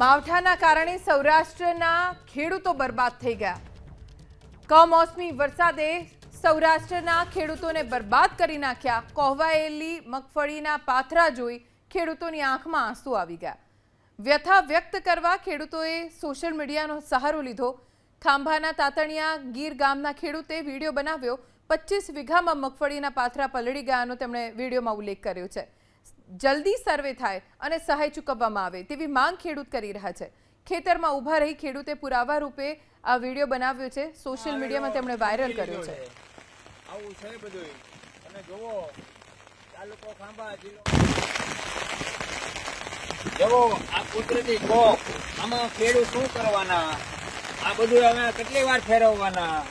માવઠાના કારણે સૌરાષ્ટ્રના ખેડૂતો બરબાદ થઈ ગયા. કમોસમી વરસાદે સૌરાષ્ટ્રના ખેડૂતોને બરબાદ કરી નાખ્યા. કોહવાયેલી મગફળીના પાથરા જોઈ ખેડૂતોની આંખમાં આંસુ આવી ગયા. વ્યથા વ્યક્ત કરવા ખેડૂતોએ સોશિયલ મીડિયાનો સહારો લીધો. ખાંભાના તાતણિયા ગીર ગામના ખેડૂતે વીડિયો બનાવ્યો. પચીસ વીઘામાં મગફળીના પાથરા પલળી ગયાનો તેમણે વિડીયોમાં ઉલ્લેખ કર્યો છે. જલ્દી સર્વે થાય અને સહાય ચૂકવવામાં આવે તેવી માંગ ખેડૂત કરી રહ્યા છે. ખેતરમાં ઊભા રહી ખેડૂતે પુરાવા રૂપે આ વીડિયો બનાવ્યો છે. સોશિયલ મીડિયામાં તેમણે વાયરલ કર્યો છે. આવું જોવો આ કુદરતી કોક. આમાં ખેડૂત શું કરવાના? આ બધું હવે કેટલી વાર ફેરવવાના?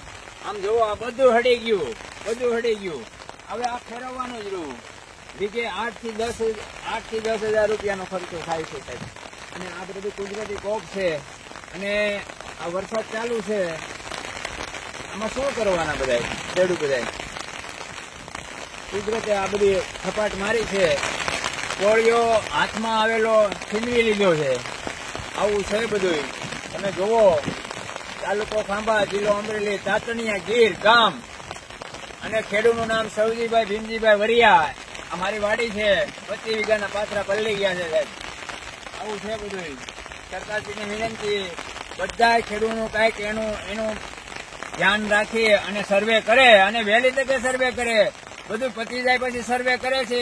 આમ જુઓ, આ બધું હડી ગયું. બધું હડી ગયું. હવે આ ફેરવવાનું જ રહ્યું. વીઘે આઠથી દસ આઠથી દસ હજાર રૂપિયાનો ખર્ચો થાય છે સાહેબ. અને આ બધું કુદરતી કોક છે. અને આ વરસાદ ચાલુ છે. આમાં શું કરવાના બધા ખેડૂત બધા કુદરતે આ બધી થપાટ મારી છે. કોળિયો હાથમાં આવેલો છીનવી લીધો છે. આવું છે બધું તમે જુઓ, તાલુકો ખાંભા, જિલ્લો અમરેલી, તાતણિયા, ગીર, ગામ. અને ખેડૂતનું નામ સૌજીભાઈ ભીમજીભાઈ વરિયા. આ મારી વાડી છે. પચીસ વીઘાના પાત્રા પલળી ગયા છે સાહેબ. આવું છે બધું સરકારશ્રીને વિનંતી બધા ખેડૂતનું કાંઈક એનું એનું ધ્યાન રાખી અને સર્વે કરે અને વહેલી તકે સર્વે કરે. બધું પતી જાય પછી સર્વે કરે છે.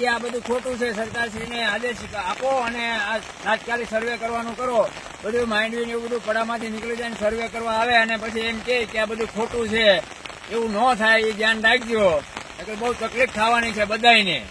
એ આ બધું ખોટું છે. સરકારશ્રીને આદેશ આપો અને આ તાત્કાલિક સર્વે કરવાનું કરો. બધું માંડવી ને એવું બધું પડામાંથી નીકળી જાય સર્વે કરવા આવે અને પછી એમ કે આ બધું ખોટું છે. એવું ન થાય, એ ધ્યાન રાખજો. બહુ તકલીફ થવાની છે બધાયને.